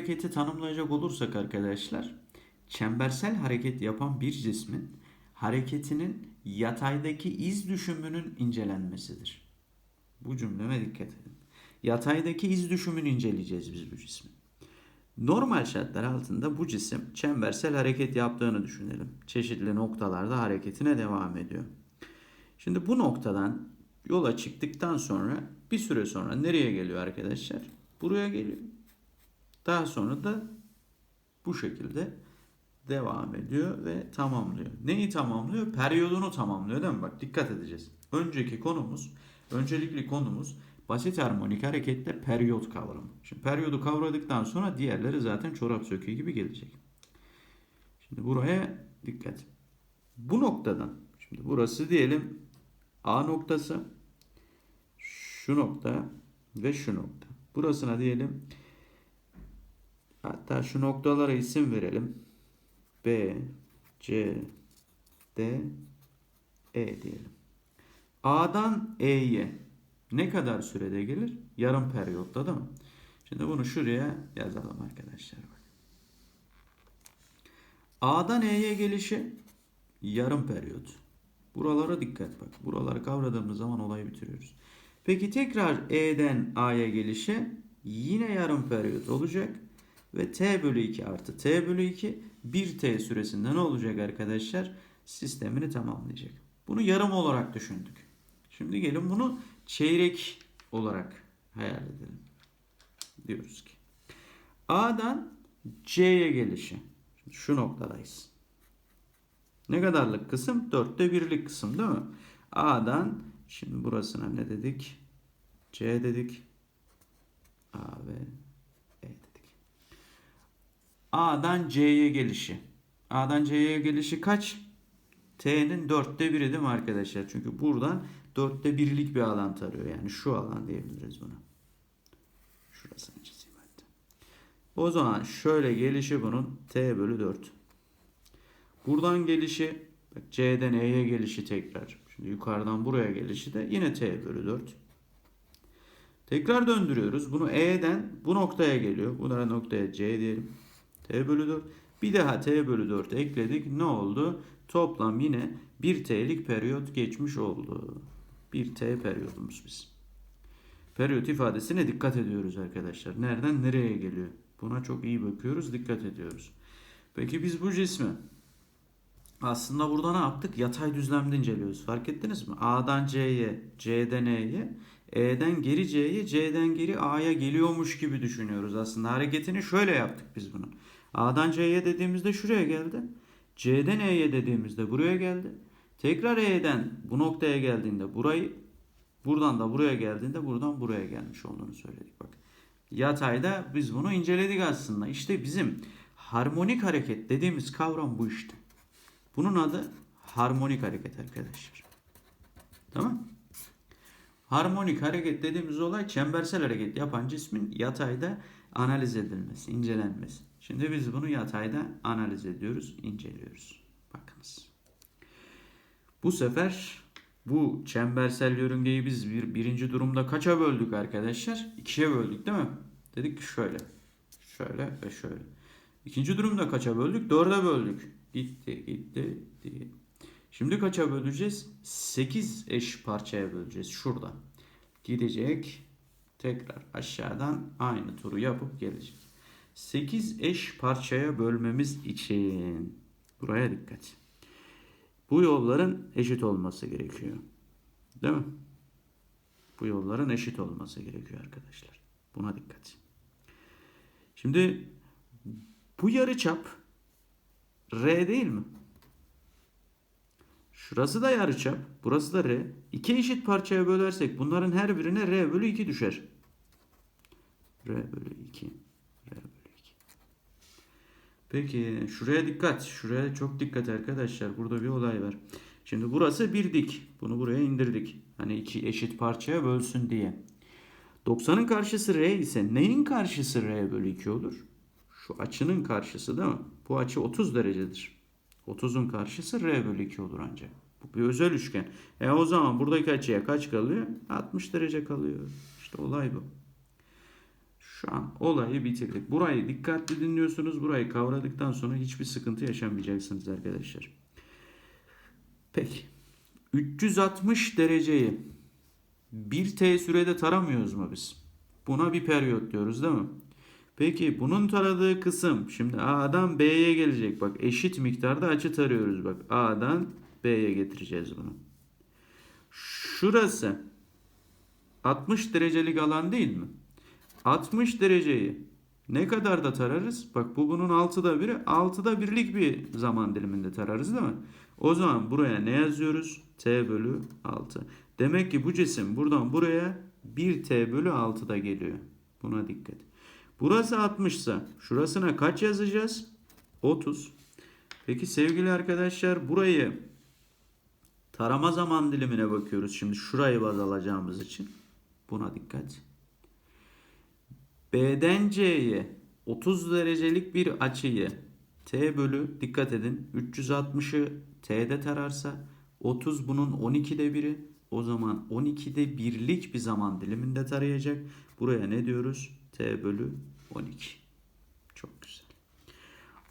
hareketi tanımlayacak olursak arkadaşlar, çembersel hareket yapan bir cismin hareketinin yataydaki iz düşümünün incelenmesidir. Bu cümleme dikkat edin. Yataydaki iz düşümünü inceleyeceğiz biz bu cismin. Normal şartlar altında bu cisim çembersel hareket yaptığını düşünelim. Çeşitli noktalarda hareketine devam ediyor. Şimdi bu noktadan yola çıktıktan sonra bir süre sonra nereye geliyor arkadaşlar? Buraya geliyor. Daha sonra da bu şekilde devam ediyor ve tamamlıyor. Neyi tamamlıyor? Periyodunu tamamlıyor değil mi? Bak dikkat edeceğiz. Önceki konumuz, öncelikli konumuz basit harmonik harekette periyot kavramı. Şimdi periyodu kavradıktan sonra diğerleri zaten çorap söküğü gibi gelecek. Şimdi buraya dikkat. Bu noktadan, şimdi burası diyelim A noktası, şu nokta ve şu nokta. Burasına diyelim hatta şu noktalara isim verelim. B, C, D, E diyelim. A'dan E'ye ne kadar sürede gelir? Yarım periyotta değil mi? Şimdi bunu şuraya yazalım arkadaşlar. A'dan E'ye gelişi yarım periyot. Buralara dikkat bak. Buraları kavradığımız zaman olayı bitiriyoruz. Peki tekrar E'den A'ya gelişi yine yarım periyot olacak. Ve T bölü 2 artı T bölü 2 1T süresinde ne olacak arkadaşlar? Sistemini tamamlayacak. Bunu yarım olarak düşündük. Şimdi gelin bunu çeyrek olarak hayal edelim. Diyoruz ki A'dan C'ye gelişi. Şu noktadayız. Ne kadarlık kısım? Dörtte birlik kısım değil mi? A'dan şimdi burasına ne dedik? C dedik. A ve. A'dan C'ye gelişi. A'dan C'ye gelişi kaç? T'nin dörtte biri değil mi arkadaşlar? Çünkü buradan dörtte birlik bir alan tarıyor. Yani şu alan diyebiliriz buna. Şurasını çizeyim hatta. O zaman şöyle gelişi bunun T bölü 4. Buradan gelişi bak C'den E'ye gelişi tekrar. Şimdi yukarıdan buraya gelişi de yine T bölü 4. Tekrar döndürüyoruz. Bunu E'den bu noktaya geliyor. Bunlara noktaya C diyelim. T bölü 4. Bir daha T bölü 4 ekledik. Ne oldu? Toplam yine 1 T'lik periyot geçmiş oldu. 1 T periyodumuz biz. Periyot ifadesine dikkat ediyoruz arkadaşlar. Nereden nereye geliyor? Buna çok iyi bakıyoruz, dikkat ediyoruz. Peki biz bu cismi aslında burada ne yaptık? Yatay düzlemde inceliyoruz. Fark ettiniz mi? A'dan C'ye, C'den E'ye, E'den geri C'ye, C'den geri A'ya geliyormuş gibi düşünüyoruz. Aslında hareketini şöyle yaptık biz bunun. A'dan C'ye dediğimizde şuraya geldi. C'den E'ye dediğimizde buraya geldi. Tekrar E'den bu noktaya geldiğinde burayı, buradan da buraya geldiğinde buradan buraya gelmiş olduğunu söyledik. Bak. Yatayda biz bunu inceledik aslında. İşte bizim harmonik hareket dediğimiz kavram bu işte. Bunun adı harmonik hareket arkadaşlar. Tamam? Harmonik hareket dediğimiz olay çembersel hareket yapan cismin yatayda analiz edilmesi, incelenmesi. Şimdi biz bunu yatayda analiz ediyoruz, inceliyoruz. Bakınız. Bu sefer bu çembersel yörüngeyi biz bir, birinci durumda kaça böldük arkadaşlar? İkiye böldük değil mi? Dedik ki şöyle, şöyle ve şöyle. İkinci durumda kaça böldük? Dörde böldük. Gitti, gitti, gitti. Şimdi kaça böleceğiz? 8 eş parçaya böleceğiz. Şurada. Gidecek. Tekrar aşağıdan aynı turu yapıp gelecek. 8 eş parçaya bölmemiz için buraya dikkat. Bu yolların eşit olması gerekiyor. Değil mi? Bu yolların eşit olması gerekiyor arkadaşlar. Buna dikkat. Şimdi bu yarı çap R değil mi? Şurası da yarıçap. Burası da R. İki eşit parçaya bölersek bunların her birine R bölü 2 düşer. R bölü 2. R bölü 2. Peki şuraya dikkat. Şuraya çok dikkat arkadaşlar. Burada bir olay var. Şimdi burası bir dik. Bunu buraya indirdik. Hani iki eşit parçaya bölsün diye. 90'ın karşısı R ise neyin karşısı R bölü 2 olur? Şu açının karşısı değil mi? Bu açı 30 derecedir. 30'un karşısı R bölü 2 olur ancak. Bu bir özel üçgen. E o zaman buradaki açıya kaç kalıyor? 60 derece kalıyor. İşte olay bu. Şu an olayı bitirdik. Burayı dikkatli dinliyorsunuz. Burayı kavradıktan sonra hiçbir sıkıntı yaşamayacaksınız arkadaşlar. Peki. 360 dereceyi 1t sürede taramıyoruz mu biz? Buna bir periyot diyoruz değil mi? Peki bunun taradığı kısım şimdi A'dan B'ye gelecek. Bak eşit miktarda açı tarıyoruz bak. A'dan B'ye getireceğiz bunu. Şurası 60 derecelik alan değil mi? 60 dereceyi ne kadar da tararız? Bak bu bunun 6'da biri. 6'da birlik bir zaman diliminde tararız değil mi? O zaman buraya ne yazıyoruz? T bölü 6. Demek ki bu cisim buradan buraya 1T bölü 6'da geliyor. Buna dikkat. Burası 60 ise şurasına kaç yazacağız? 30. Peki sevgili arkadaşlar burayı tarama zaman dilimine bakıyoruz. Şimdi şurayı baz alacağımız için. Buna dikkat. B'den C'ye 30 derecelik bir açıyı T bölü dikkat edin 360'ı T'de tararsa 30 bunun 12'de biri o zaman 12'de birlik bir zaman diliminde tarayacak. Buraya ne diyoruz? T bölü 12. Çok güzel.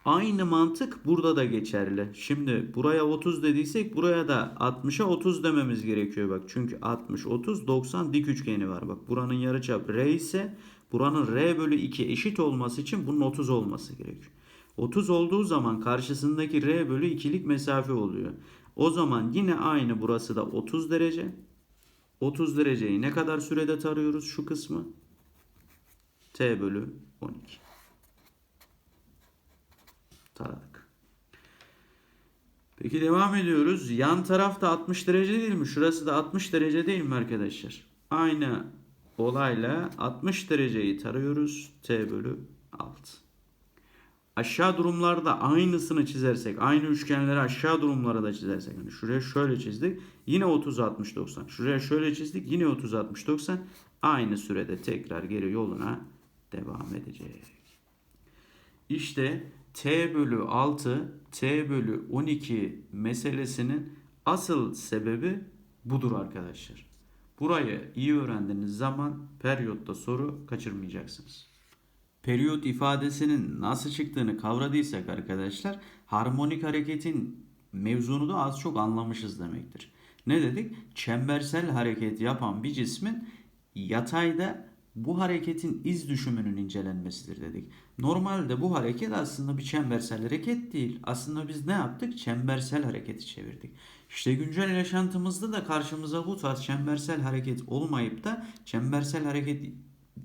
Aynı mantık burada da geçerli. Şimdi buraya 30 dediysek buraya da 60'a 30 dememiz gerekiyor bak. Çünkü 60, 30, 90 dik üçgeni var. Bak buranın yarıçapı R ise buranın R bölü 2 eşit olması için bunun 30 olması gerekiyor. 30 olduğu zaman karşısındaki R bölü 2'lik mesafe oluyor. O zaman yine aynı burası da 30 derece. 30 dereceyi ne kadar sürede tarıyoruz şu kısmı? T bölü 12. Taradık. Peki devam ediyoruz. Yan taraf da 60 derece değil mi? Şurası da 60 derece değil mi arkadaşlar? Aynı olayla 60 dereceyi tarıyoruz. T bölü 6. Aşağı durumlarda aynısını çizersek, aynı üçgenleri aşağı durumlara da çizersek. Yani şuraya şöyle çizdik. Yine 30 60 90. Şuraya şöyle çizdik. Yine 30 60 90. Aynı sürede tekrar geri yoluna devam edecek. İşte t bölü 6, t bölü 12 meselesinin asıl sebebi budur arkadaşlar. Burayı iyi öğrendiğiniz zaman periyotta soru kaçırmayacaksınız. Periyot ifadesinin nasıl çıktığını kavradıysak arkadaşlar harmonik hareketin mevzunu da az çok anlamışız demektir. Ne dedik? Çembersel hareket yapan bir cismin yatayda bu hareketin iz düşümünün incelenmesidir dedik. Normalde bu hareket aslında bir çembersel hareket değil. Aslında biz ne yaptık? Çembersel hareketi çevirdik. İşte güncel yaşantımızda da karşımıza bu tarz çembersel hareket olmayıp da çembersel hareket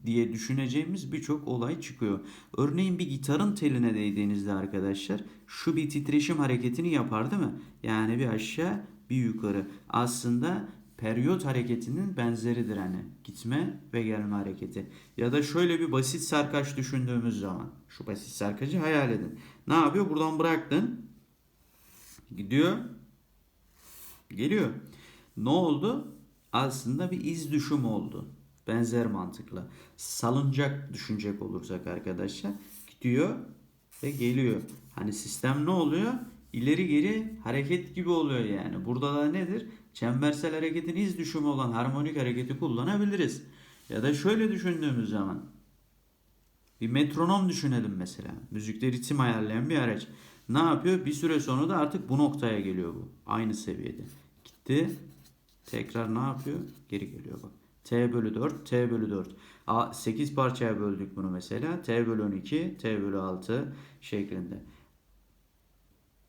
diye düşüneceğimiz birçok olay çıkıyor. Örneğin bir gitarın teline değdiğinizde arkadaşlar şu bir titreşim hareketini yapar değil mi? Yani bir aşağı bir yukarı. Aslında periyot hareketinin benzeridir hani. Gitme ve gelme hareketi. Ya da şöyle bir basit sarkaç düşündüğümüz zaman. Şu basit sarkacı hayal edin. Ne yapıyor? Buradan bıraktın. Gidiyor. Geliyor. Ne oldu? Aslında bir iz düşüm oldu. Benzer mantıkla. Salıncak düşünecek olursak arkadaşlar. Gidiyor ve geliyor. Hani sistem ne oluyor? İleri geri hareket gibi oluyor yani. Burada da nedir? Çembersel hareketin iz düşümü olan harmonik hareketi kullanabiliriz. Ya da şöyle düşündüğümüz zaman bir metronom düşünelim mesela. Müzikte ritim ayarlayan bir araç. Ne yapıyor? Bir süre sonra da artık bu noktaya geliyor bu. Aynı seviyede. Gitti. Tekrar ne yapıyor? Geri geliyor bak. T bölü 4, T bölü 4. A, 8 parçaya böldük bunu mesela. T bölü 12, T bölü 6 şeklinde.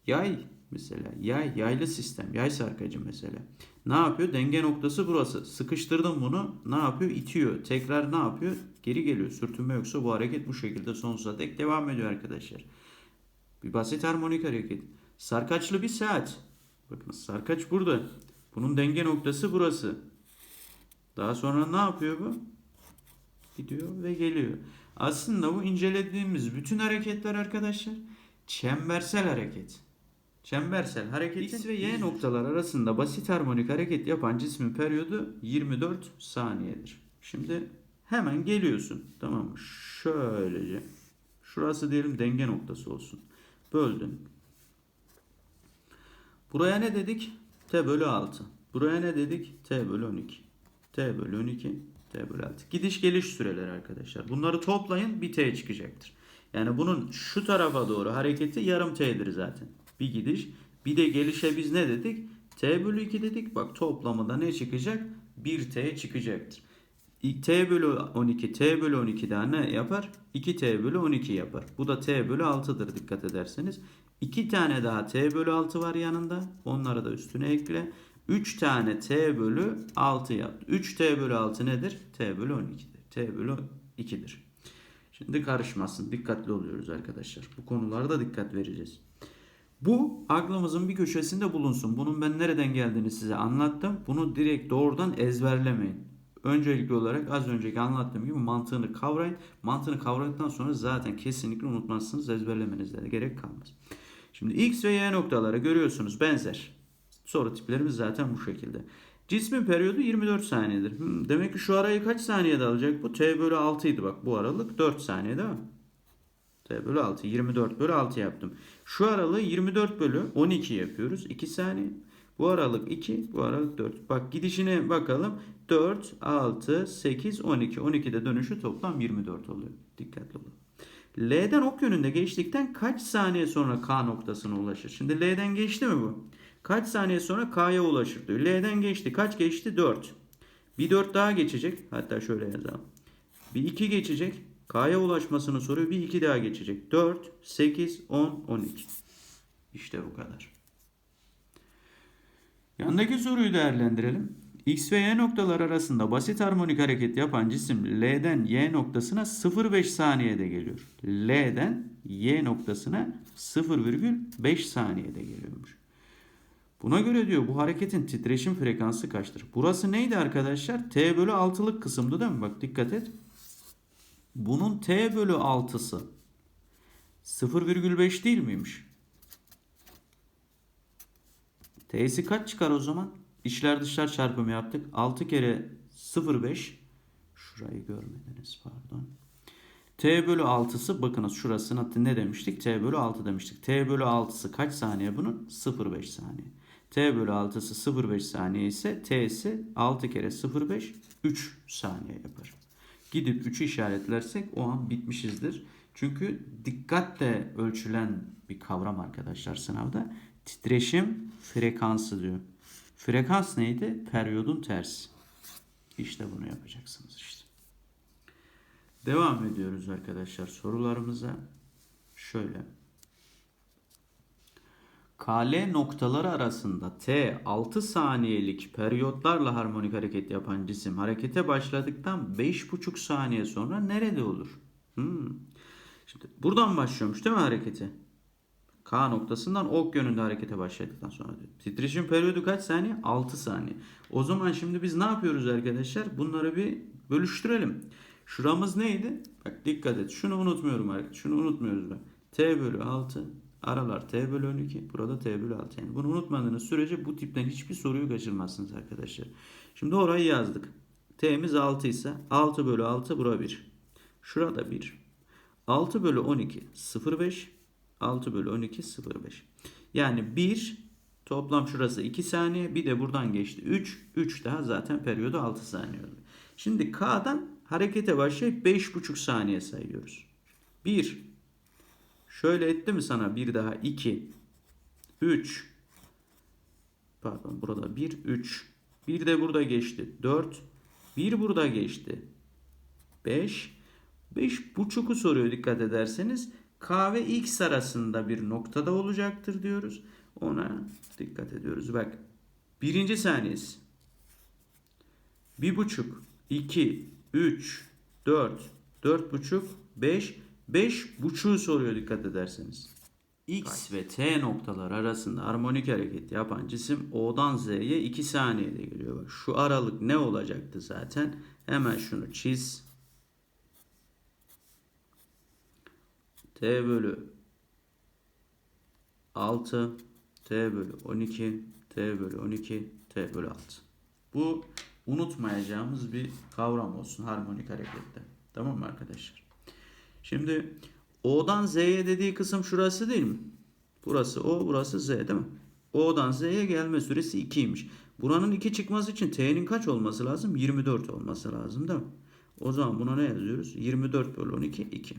Yay mesela. Yay, yaylı sistem. Yay sarkacı mesela. Ne yapıyor? Denge noktası burası. Sıkıştırdım bunu. Ne yapıyor? İtiyor. Tekrar ne yapıyor? Geri geliyor. Sürtünme yoksa bu hareket bu şekilde sonsuza dek devam ediyor arkadaşlar. Bir basit harmonik hareket. Sarkaçlı bir saat. Bakın sarkaç burada. Bunun denge noktası burası. Daha sonra ne yapıyor bu? Gidiyor ve geliyor. Aslında bu incelediğimiz bütün hareketler arkadaşlar çembersel hareket. Çembersel hareket X ve Y noktalar arasında basit harmonik hareket yapan cismin periyodu 24 saniyedir. Şimdi hemen geliyorsun. Tamam mı? Şöylece. Şurası diyelim denge noktası olsun. Böldün. Buraya ne dedik? T bölü 6. Buraya ne dedik? T bölü 12. T bölü 12. T T bölü 6. Gidiş geliş süreleri arkadaşlar. Bunları toplayın bir T çıkacaktır. Yani bunun şu tarafa doğru hareketi yarım T'dir zaten. Bir gidiş. Bir de gelişe biz ne dedik? T bölü 2 dedik. Bak toplamında ne çıkacak? 1 T çıkacaktır. T bölü 12 T bölü 12 daha ne yapar? 2 T bölü 12 yapar. Bu da T bölü 6'dır dikkat ederseniz. 2 tane daha T bölü 6 var yanında. Onları da üstüne ekle. 3 tane T bölü 6 yaptı. 3 T bölü 6 nedir? T bölü 12'dir. T bölü 2'dir. Şimdi karışmasın. Dikkatli oluyoruz arkadaşlar. Bu konularda dikkat vereceğiz. Bu aklımızın bir köşesinde bulunsun. Bunun ben nereden geldiğini size anlattım. Bunu direkt doğrudan ezberlemeyin. Öncelikli olarak az önceki anlattığım gibi mantığını kavrayın. Mantığını kavradıktan sonra zaten kesinlikle unutmazsınız. Ezberlemenizde de gerek kalmaz. Şimdi x ve y noktaları görüyorsunuz benzer. Soru tiplerimiz zaten bu şekilde. Cismin periyodu 24 saniyedir. Hmm, demek ki şu arayı kaç saniyede alacak bu? T bölü 6 idi bak bu aralık 4 saniye değil mi? T bölü 6 24 bölü 6 yaptım. Şu aralığı 24 bölü 12 yapıyoruz. 2 saniye. Bu aralık 2, bu aralık 4. Bak gidişine bakalım. 4, 6, 8, 12. 12'de dönüşü toplam 24 oluyor. Dikkatli olun. L'den ok yönünde geçtikten kaç saniye sonra K noktasına ulaşır? Şimdi L'den geçti mi bu? Kaç saniye sonra K'ya ulaşır diyor. L'den geçti. Kaç geçti? 4. Bir 4 daha geçecek. Hatta şöyle yazalım. Bir 2 geçecek. K'ya ulaşmasını soruyor. Bir 2 daha geçecek. 4, 8, 10, 12. İşte bu kadar. Yandaki soruyu değerlendirelim. X ve Y noktalar arasında basit harmonik hareket yapan cisim L'den Y noktasına 0,5 saniyede geliyor. L'den Y noktasına 0,5 saniyede geliyormuş. Buna göre diyor bu hareketin titreşim frekansı kaçtır? Burası neydi arkadaşlar? T bölü 6'lık kısımdı değil mi? Bak dikkat et. Bunun T bölü 6'sı 0,5 değil miymiş? T'si kaç çıkar o zaman? İçler dışlar çarpımı yaptık. 6 kere 0,5 Şurayı görmediniz pardon. T bölü 6'sı bakınız şurasına ne demiştik? T bölü 6 demiştik. T bölü 6'sı kaç saniye bunun? 0,5 saniye. T bölü 6'sı 0,5 saniye ise T'si 6 kere 0,5 3 saniye yapar. Gidip 3'ü işaretlersek o an bitmişizdir. Çünkü dikkatle ölçülen bir kavram arkadaşlar sınavda. Titreşim frekansı diyor. Frekans neydi? Periyodun tersi. İşte bunu yapacaksınız işte. Devam ediyoruz arkadaşlar sorularımıza. Şöyle. KL noktaları arasında T 6 saniyelik periyotlarla harmonik hareket yapan cisim harekete başladıktan 5,5 saniye sonra nerede olur? Hmm. Şimdi buradan başlıyormuş değil mi hareketi? K noktasından ok yönünde harekete başladıktan sonra diyor. Titreşim periyodu kaç saniye? 6 saniye. O zaman şimdi biz ne yapıyoruz arkadaşlar? Bunları bir bölüştürelim. Şuramız neydi? Bak dikkat et. Şunu unutmuyorum arkadaşlar. Şunu unutmuyoruz bak. T bölü 6 aralar T bölü 12. Burada T bölü 6. Yani bunu unutmadığınız sürece bu tipten hiçbir soruyu kaçırmazsınız arkadaşlar. Şimdi orayı yazdık. T'miz 6 ise 6 bölü 6 bura 1. Şurada 1. 6 bölü 12 0,5 6 bölü 12 0,5. Yani 1 toplam şurası 2 saniye bir de buradan geçti 3. 3 daha zaten periyodu 6 saniye oldu. Şimdi K'dan harekete başlayıp 5,5 saniye sayıyoruz. 1 Şöyle etti mi sana? Bir daha 2 3 Pardon burada 1 3 bir de burada geçti. 4 bir burada geçti. 5 5 buçuku soruyor dikkat ederseniz. K ve X arasında bir noktada olacaktır diyoruz. Ona dikkat ediyoruz. Bak birinci saniyesi. Bir buçuk, iki, üç, dört, dört buçuk, beş, beş buçuğu soruyor dikkat ederseniz. X ve T noktalar arasında harmonik hareket yapan cisim O'dan Z'ye 2 saniyede geliyor. Bak şu aralık ne olacaktı zaten? Hemen şunu çiz. T bölü 6 T bölü 12 T bölü 12 T bölü 6. Bu unutmayacağımız bir kavram olsun harmonik harekette. Tamam mı arkadaşlar? Şimdi O'dan Z'ye dediği kısım şurası değil mi? Burası O, burası Z değil mi? O'dan Z'ye gelme süresi 2'ymiş. Buranın 2 çıkması için T'nin kaç olması lazım? 24 olması lazım değil mi? O zaman buna ne yazıyoruz? 24 bölü 12 2.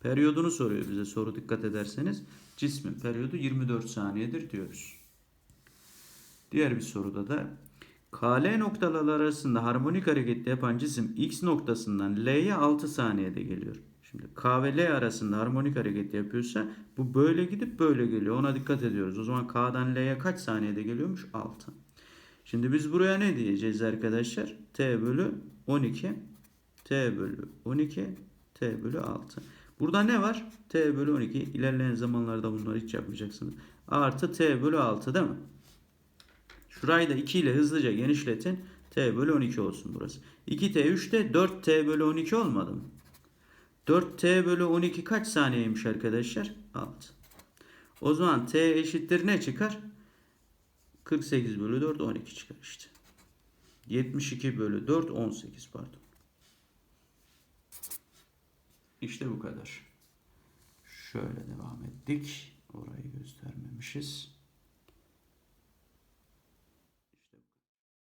Periyodunu soruyor bize soru dikkat ederseniz. Cismin periyodu 24 saniyedir diyoruz. Diğer bir soruda da KL noktaları arasında harmonik hareket yapan cisim X noktasından L'ye 6 saniyede geliyor. Şimdi K ve L arasında harmonik hareket yapıyorsa bu böyle gidip böyle geliyor. Ona dikkat ediyoruz. O zaman K'dan L'ye kaç saniyede geliyormuş? 6. Şimdi biz buraya ne diyeceğiz arkadaşlar? T bölü 12 T bölü 12 T bölü 6. Burada ne var? T bölü 12. İlerleyen zamanlarda bunları hiç yapmayacaksınız. Artı T bölü 6 değil mi? Şurayı da 2 ile hızlıca genişletin. T bölü 12 olsun burası. 2T 3T 4T bölü 12 olmadı mı? 4T bölü 12 kaç saniyeymiş arkadaşlar? 6. O zaman T eşittir ne çıkar? 48 bölü 4 12 çıkar işte. 72 bölü 4 18 pardon. İşte bu kadar. Şöyle devam ettik. Orayı göstermemişiz.